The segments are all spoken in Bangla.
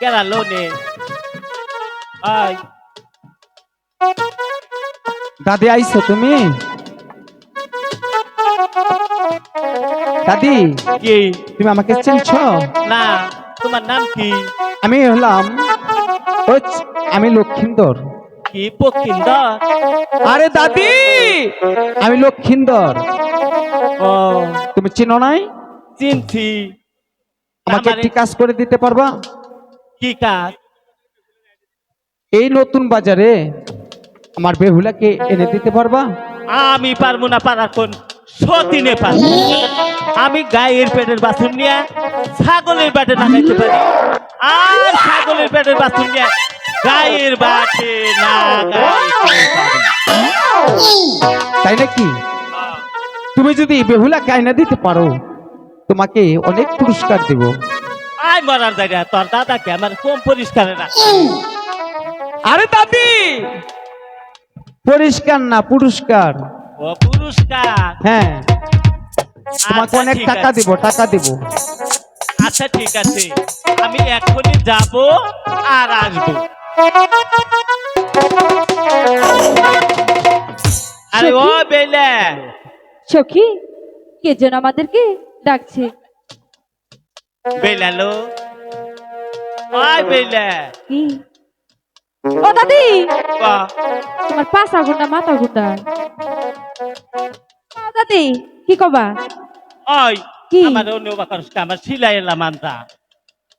কেরালো নে আই দাদি আইছো তুমি দাদি কি তুমি আমাকে চিনছো? না তোমার নাম কি? আমি হলাম আমি লক্ষিন্দর। কি পক্ষিন্দর? আরে দাদি আমি লক্ষিন্দর। ও। তুমি চিনো নাই? চিনছি। আমাকে একটি কাজ করে দিতে পারবা? কি কাজ? এই নতুন বাজারে আমার বেহুলাকে এনে দিতে পারবা? আমি পারব না পারার কোন সতীনে পারব। আমি গায়ের পেটের বাছুর নিয়ে ছাগলের পেটে লাগাইতে পারি। আর ছাগলের পেটের বাছুর নিয়ে গায়ের বাটে না তাই নাকি? তুমি যদি বেহুলাকে আইনা দিতে পারো তোমাকে অনেক পুরস্কার দেব। আই মরার জায়গা তোর দাদাকে আমার কম পরিষ্কার না আরে দাদি! পরিষ্কার না পুরস্কার। ও পুরস্কার। হ্যাঁ। তোমাকে আচ্ছা, অনেক ঠিক টাকা আছে। দিব টাকা দিব। আচ্ছা ঠিক আছে। আমি এখনই যাব আর আসব। আরে ও বেলে। সখী কে যেন আমাদেরকে ডাকছে? বেলালো। ওই বেলে। কি ও দাদি। ক, তোমার পাঁচা গুন্ডা মাথা গুন্ডা। ও দাদি কি কবা? ওই কি? আমার অন্য বাকরসকে আমার সিলাই এলাম আনতা।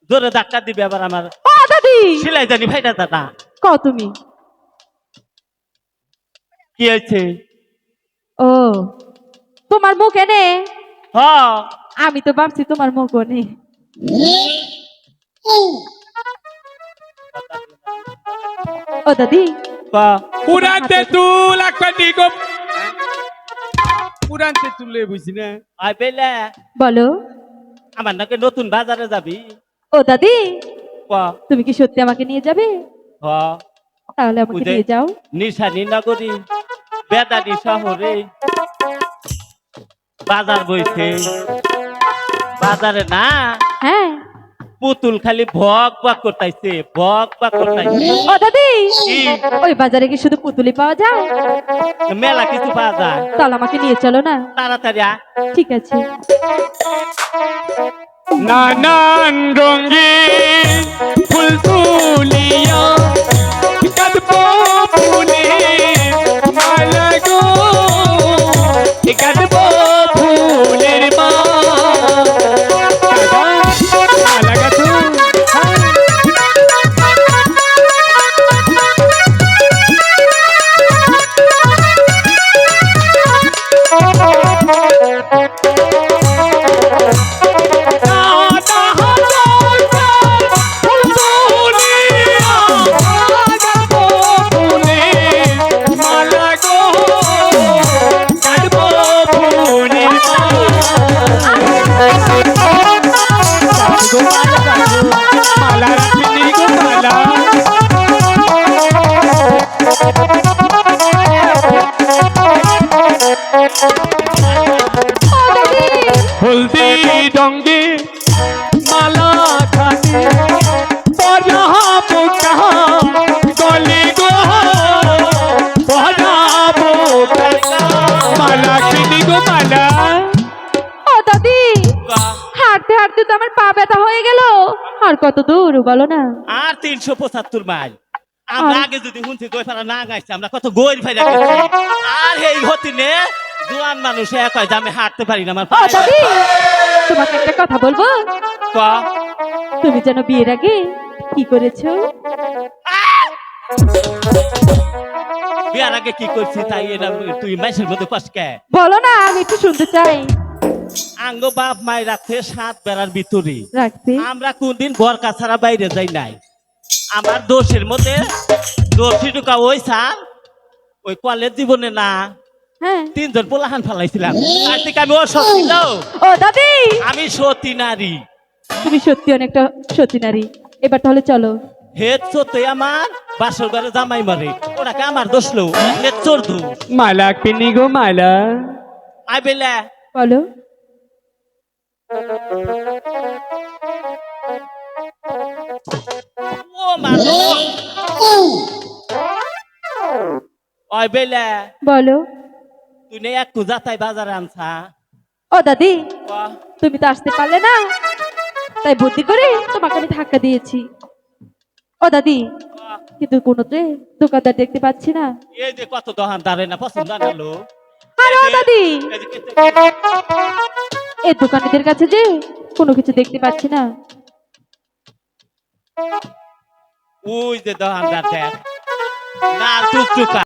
জোরে ধাক্কা দিবে আবার আমার। ও দাদি। সিলাই জানি ভাইটা দাদা কও তুমি। কি হয়েছে? ও তোমার মুখ এনে? হ। আমি তো ভাবছি তোমার মুখ নেই ও দাদি। ক, পুরানতে তুল আকবাদি গো। পুরানতে তুলে বুঝি না। বেলে। বলো। আমার নাকি নতুন বাজারে যাবি। ও দাদি। ক, তুমি কি সত্যি আমাকে নিয়ে যাবে? তাহলে আমাকে বুঝে- নিয়ে যাও। নিশানি নগরী বেদানি শহরে। বাজার বইছে। বাজারে না। হ্যাঁ। পুতুল খালি ভক ভক করতাইছে ভক ভক করতাইছে। ও দাদি ওই বাজারে কি শুধু পুতুলি পাওয়া যায়? মেলা কিছু পাওয়া যায়। তাহলে আমাকে নিয়ে চলো না। তাড়াতাড়ি। ঠিক আছে। নানান রঙে ফুল তুলিয়া হলদি ডঙ্গে মালা খাতে পরাবো কাহা গলে গো পরাবো কাহা মালা কিনি গো মালা। ও দাদি হাঁটতে হাঁটতে তো আমার পা ব্যথা হয়ে গেল। আর কত দূর বলো না। আর তিনশো পঁচাত্তর মাইল। আমরা আগে যদি শুনছি গই না গাইছি আমরা কত গই ফেরা আর এই হতি নে জোয়ান মানুষ এক হয় যে আমি হাঁটতে পারি না আমার দাদি তোমাকে একটা কথা বলব? ক, তুমি যেন বিয়ের আগে কি করেছ? বিয়ার আগে কি করছি তাই এটা তুই মাসের মধ্যে কষ্টকে বলো না আমি একটু শুনতে চাই। আঙ্গ বাপ মাই রাখতে সাত বেড়ার ভিতরে। আমরা কোনদিন বরকা ছাড়া বাইরে যাই নাই। আমার দোষের মধ্যে দোষী ঢুকা ওই সার ওই কলেজ জীবনে না। তিনজন পোলাহান ফেলাইছিলাম। তার থেকে আমি অসতী লো। ও দাদি! আমি সতী নারী। তুমি সত্যি অনেকটা সত্যি নারী। এবার তাহলে চলো। হেদ সত্যি আমার বাসর ঘরে জামাই মারে। ওটাকে আমার দোষ লো হেদ চোর দু মালা কিনি গো মালা। আই বেলা। বলো। মানুষ ওই বেলা। বলো। তুই নে এক বাজারে আনছা। ও দাদি তুমি তো আসতে পারলে না। তাই বুদ্ধি করে তোমাকে আমি ধাক্কা দিয়েছি। ও দাদি কিন্তু কোনো দোকানদার দেখতে পাচ্ছি না। এই যে কত দোকানদারে না পছন্দ আরে ও দাদি! এই দোকানিদের কাছে যে কোনো কিছু দেখতে পাচ্ছি না। ওই যে দোকানদার দেখ না টুকটুকা।